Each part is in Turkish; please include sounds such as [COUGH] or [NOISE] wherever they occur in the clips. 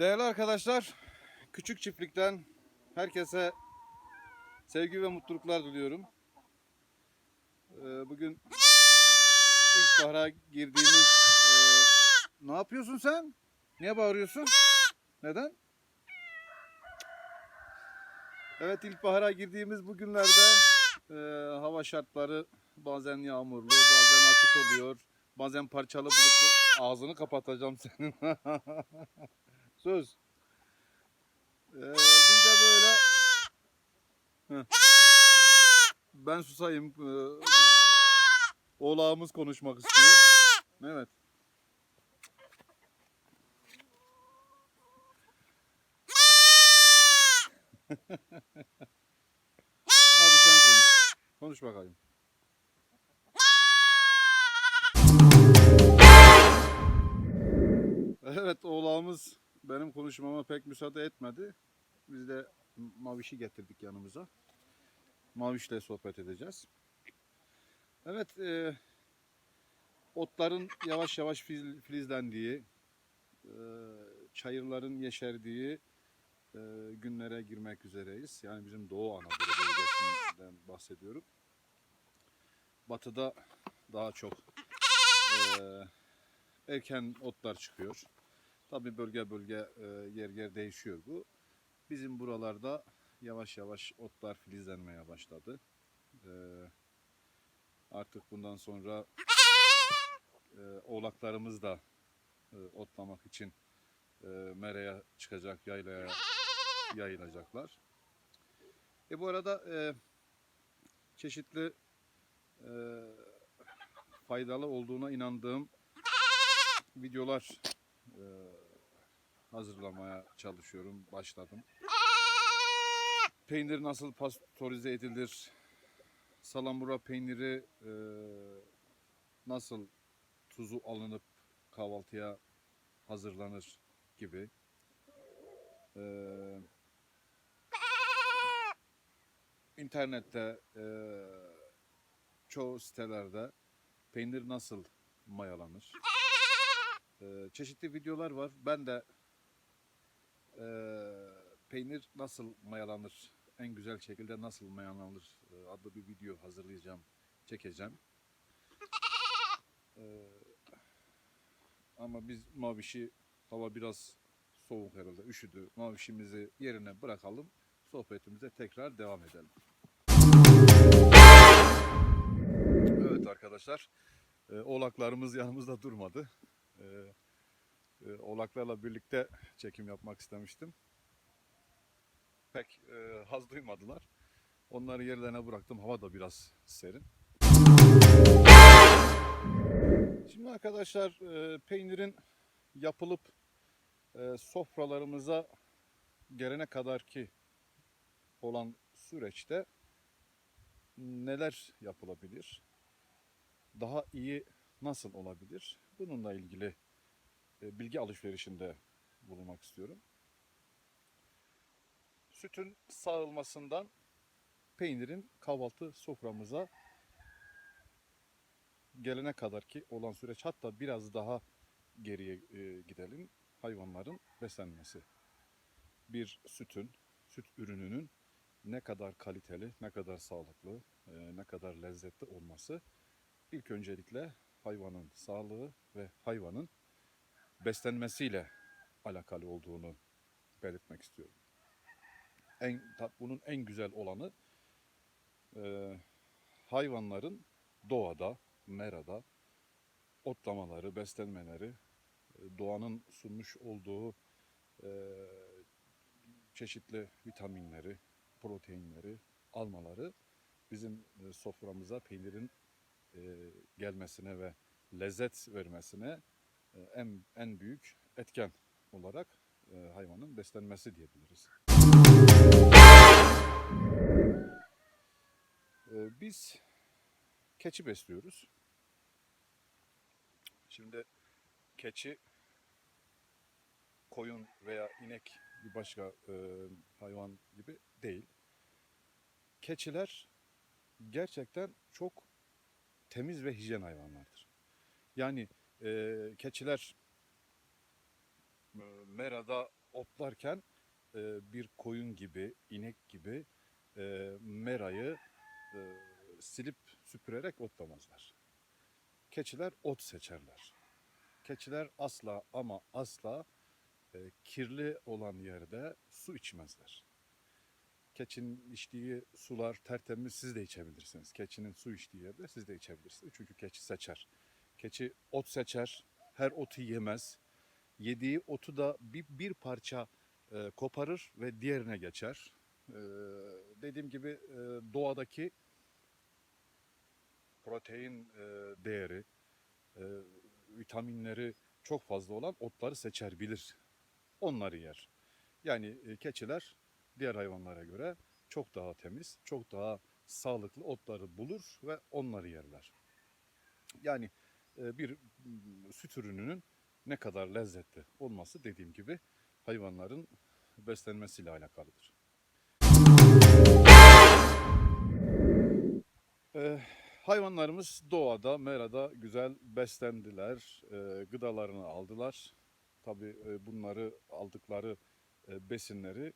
Değerli arkadaşlar, küçük çiftlikten herkese sevgi ve mutluluklar diliyorum. Ee, Bugün ilkbahara girdiğimiz... e, Ne yapıyorsun sen? Niye bağırıyorsun? Neden? Evet ilkbahara girdiğimiz bu günlerde e, hava şartları bazen yağmurlu, bazen açık oluyor. Bazen parçalı bulutlu. Ağzını kapatacağım senin. [LAUGHS] Söz. Ee, biz de böyle Heh. ben susayım. Ee, oğlağımız konuşmak istiyor. Evet. [LAUGHS] Hadi sen konuş. Konuş bakayım. Evet oğlağımız benim konuşmama pek müsaade etmedi. Biz de Maviş'i getirdik yanımıza. Maviş'le sohbet edeceğiz. Evet e, otların yavaş yavaş fil- filizlendiği, e, çayırların yeşerdiği e, günlere girmek üzereyiz. Yani bizim Doğu Anadolu bölgesinden bahsediyorum. Batıda daha çok e, erken otlar çıkıyor. Tabii bölge bölge e, yer yer değişiyor bu. Bizim buralarda yavaş yavaş otlar filizlenmeye başladı. E, artık bundan sonra e, oğlaklarımız da e, otlamak için e, meraya çıkacak, yaylaya yayılacaklar. E bu arada e, çeşitli e, faydalı olduğuna inandığım videolar e, hazırlamaya çalışıyorum, başladım. Peynir nasıl pastörize edilir? Salamura peyniri e, nasıl tuzu alınıp kahvaltıya hazırlanır gibi. E, internette e, çoğu sitelerde peynir nasıl mayalanır? Ee, çeşitli videolar var. Ben de e, peynir nasıl mayalanır, en güzel şekilde nasıl mayalanır e, adlı bir video hazırlayacağım, çekeceğim. Ama biz Maviş'i hava biraz soğuk herhalde, üşüdü. Mavişimizi yerine bırakalım, sohbetimize tekrar devam edelim. Evet arkadaşlar, oğlaklarımız yanımızda durmadı. E, oğlaklarla birlikte çekim yapmak istemiştim. Pek e, haz duymadılar. Onları yerlerine bıraktım. Hava da biraz serin. Şimdi arkadaşlar e, peynirin yapılıp e, sofralarımıza gelene kadar ki olan süreçte neler yapılabilir? Daha iyi nasıl olabilir? Bununla ilgili bilgi alışverişinde bulunmak istiyorum. Sütün sağılmasından peynirin kahvaltı soframıza gelene kadar ki olan süreç hatta biraz daha geriye e, gidelim. Hayvanların beslenmesi. Bir sütün, süt ürününün ne kadar kaliteli, ne kadar sağlıklı, e, ne kadar lezzetli olması ilk öncelikle hayvanın sağlığı ve hayvanın beslenmesiyle alakalı olduğunu belirtmek istiyorum. En, bunun en güzel olanı e, hayvanların doğada, merada otlamaları, beslenmeleri, e, doğanın sunmuş olduğu e, çeşitli vitaminleri, proteinleri almaları bizim e, soframıza peynirin e, gelmesine ve lezzet vermesine en en büyük etken olarak e, hayvanın beslenmesi diyebiliriz. E, Biz keçi besliyoruz. Şimdi keçi, koyun veya inek bir başka e, hayvan gibi değil. Keçiler gerçekten çok temiz ve hijyen hayvanlardır. Yani e, keçiler e, merada otlarken e, bir koyun gibi, inek gibi e, merayı e, silip süpürerek otlamazlar. Keçiler ot seçerler. Keçiler asla ama asla e, kirli olan yerde su içmezler. Keçinin içtiği sular tertemiz siz de içebilirsiniz. Keçinin su içtiği yerde siz de içebilirsiniz. Çünkü keçi seçer. Keçi ot seçer, her otu yemez. Yediği otu da bir, bir parça e, koparır ve diğerine geçer. E, dediğim gibi e, doğadaki protein e, değeri, e, vitaminleri çok fazla olan otları seçer bilir. Onları yer. Yani e, keçiler diğer hayvanlara göre çok daha temiz, çok daha sağlıklı otları bulur ve onları yerler. Yani bir m, süt ürününün ne kadar lezzetli olması dediğim gibi hayvanların beslenmesiyle alakalıdır. Ee, hayvanlarımız doğada, merada güzel beslendiler, e, gıdalarını aldılar. Tabii e, bunları aldıkları e, besinleri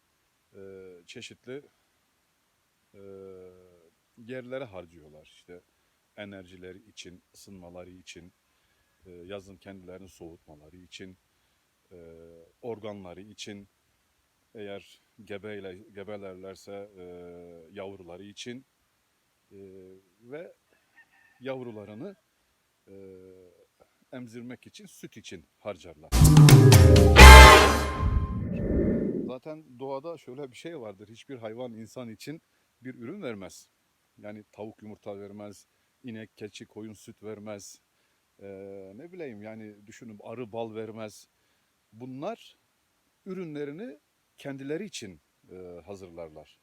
e, çeşitli e, yerlere harcıyorlar. İşte enerjileri için, ısınmaları için, e, yazın kendilerini soğutmaları için, e, organları için, eğer gebeyle, gebelerlerse e, yavruları için ve yavrularını emzirmek için, süt için harcarlar. Zaten doğada şöyle bir şey vardır. Hiçbir hayvan insan için bir ürün vermez. Yani tavuk yumurta vermez, inek, keçi, koyun süt vermez. E, ne bileyim yani düşünün arı bal vermez. Bunlar ürünlerini kendileri için e, hazırlarlar.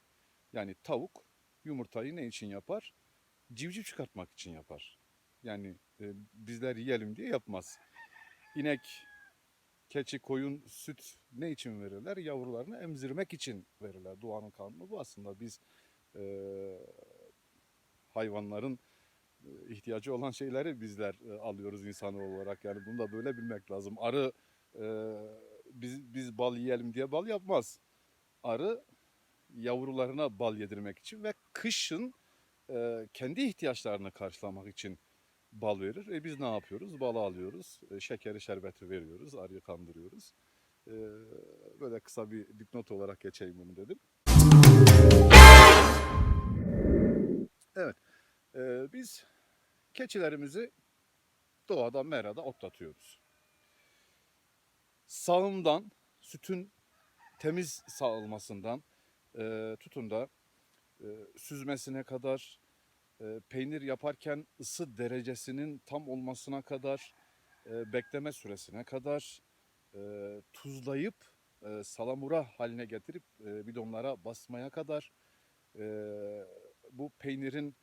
Yani tavuk yumurtayı ne için yapar? Civciv çıkartmak için yapar. Yani e, bizler yiyelim diye yapmaz. İnek, keçi, koyun süt ne için verirler? Yavrularını emzirmek için verirler. Doğanın kanunu bu aslında. Biz e, hayvanların ihtiyacı olan şeyleri bizler e, alıyoruz insan olarak. Yani bunu da böyle bilmek lazım. Arı e, biz, biz bal yiyelim diye bal yapmaz. Arı yavrularına bal yedirmek için ve kışın e, kendi ihtiyaçlarını karşılamak için bal verir. E biz ne yapıyoruz? Balı alıyoruz, e, şekeri, şerbeti veriyoruz, arıyı kandırıyoruz. E, böyle kısa bir dipnot olarak geçeyim bunu dedim. Evet, e, biz keçilerimizi doğada, merada otlatıyoruz. Sağımdan, sütün temiz sağılmasından e, tutun da e, süzmesine kadar, e, peynir yaparken ısı derecesinin tam olmasına kadar, e, bekleme süresine kadar, e, tuzlayıp e, salamura haline getirip e, bidonlara basmaya kadar, e, bu peynirin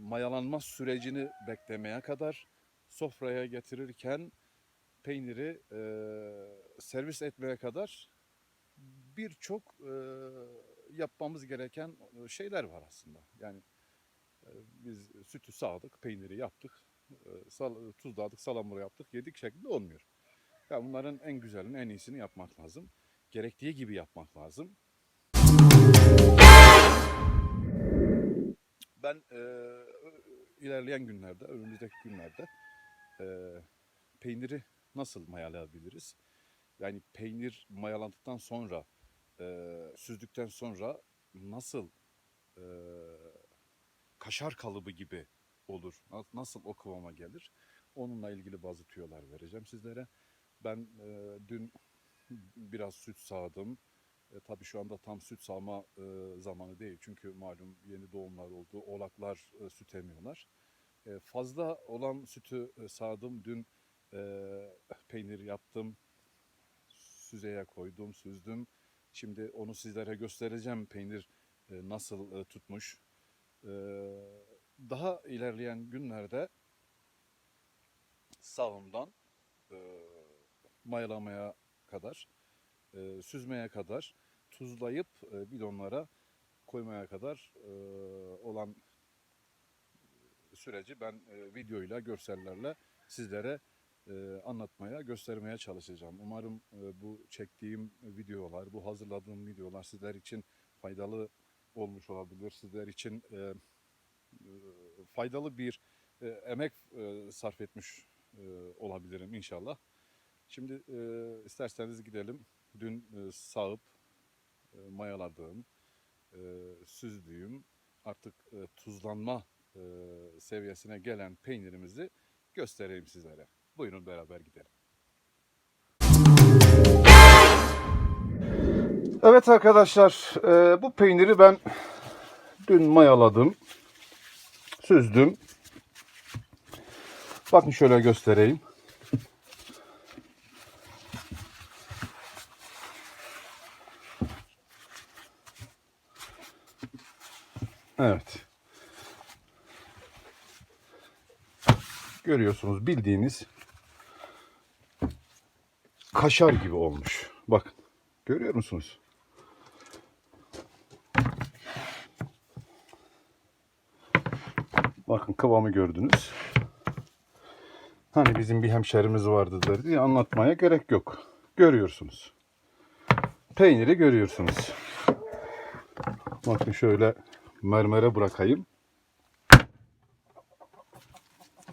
mayalanma sürecini beklemeye kadar, sofraya getirirken peyniri e, servis etmeye kadar birçok e, yapmamız gereken e, şeyler var aslında. Yani e, biz sütü sağdık, peyniri yaptık, e, sal, tuzladık, salamura yaptık, yedik şeklinde olmuyor. Yani bunların en güzelini, en iyisini yapmak lazım. Gerektiği gibi yapmak lazım. Ben e, ilerleyen günlerde, önümüzdeki günlerde e, peyniri nasıl mayalayabiliriz? Yani peynir mayalandıktan sonra, e, süzdükten sonra nasıl e, kaşar kalıbı gibi olur? Na- Nasıl o kıvama gelir? Onunla ilgili bazı tüyolar vereceğim sizlere. Ben e, dün biraz süt sağdım. E, tabii şu anda tam süt sağma e, zamanı değil. Çünkü malum yeni doğumlar oldu. Oğlaklar e, süt emiyorlar. E, fazla olan sütü e, sağdım. Dün e, peynir yaptım. Süzeye koydum, süzdüm. Şimdi onu sizlere göstereceğim peynir e, nasıl e, tutmuş. E, daha ilerleyen günlerde sağımdan e, mayalamaya kadar, e, süzmeye kadar, tuzlayıp e, bidonlara koymaya kadar e, olan süreci ben e, videoyla, görsellerle sizlere e, anlatmaya, göstermeye çalışacağım. Umarım e, bu çektiğim videolar, bu hazırladığım videolar sizler için faydalı olmuş olabilir. Sizler için e, e, faydalı bir e, emek e, sarf etmiş e, olabilirim inşallah. Şimdi e, isterseniz gidelim. Dün e, sağıp mayaladığım, e, süzdüğüm, artık e, tuzlanma e, seviyesine gelen peynirimizi göstereyim sizlere. Buyurun beraber gidelim. Evet arkadaşlar, e, bu peyniri ben dün mayaladım, süzdüm. Bakın şöyle göstereyim. Evet. Görüyorsunuz bildiğiniz kaşar gibi olmuş. Bakın. Görüyor musunuz? Bakın kıvamı gördünüz. Hani bizim bir hemşerimiz vardı diye anlatmaya gerek yok. Görüyorsunuz. Peyniri görüyorsunuz. Bakın şöyle mermere bırakayım.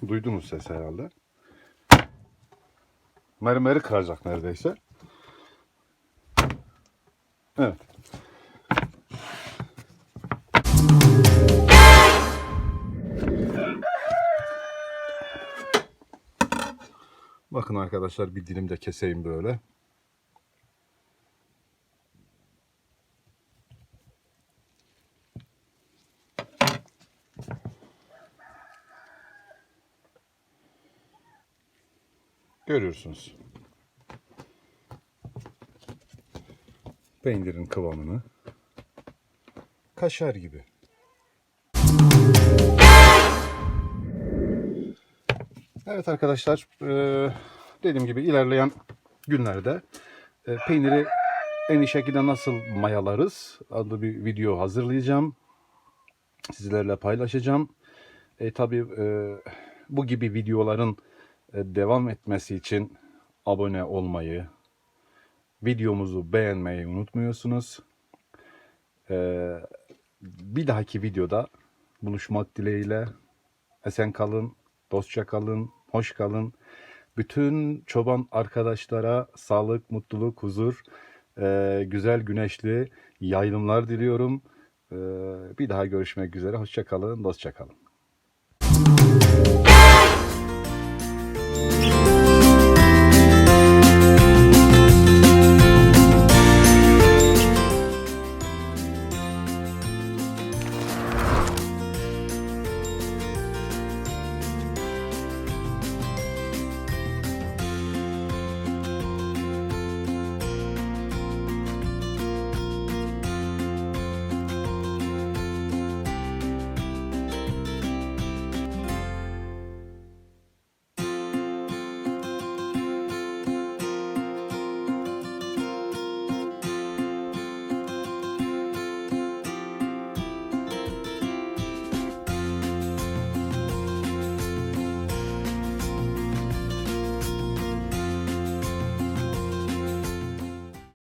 Duydunuz ses herhalde. Mermeri kıracak neredeyse. Evet. Bakın arkadaşlar bir dilim de keseyim böyle. Görüyorsunuz. Peynirin kıvamını. Kaşar gibi. Evet arkadaşlar, eee, dediğim gibi ilerleyen günlerde e, peyniri en iyi şekilde nasıl mayalarız adlı bir video hazırlayacağım. Sizlerle paylaşacağım. E, tabii e, bu gibi videoların e, devam etmesi için abone olmayı, videomuzu beğenmeyi unutmuyorsunuz. E, bir dahaki videoda buluşmak dileğiyle esen kalın, dostça kalın, hoş kalın. Bütün çoban arkadaşlara sağlık, mutluluk, huzur, e, güzel güneşli yayılımlar diliyorum. E, bir daha görüşmek üzere. Hoşça kalın, dostça kalın.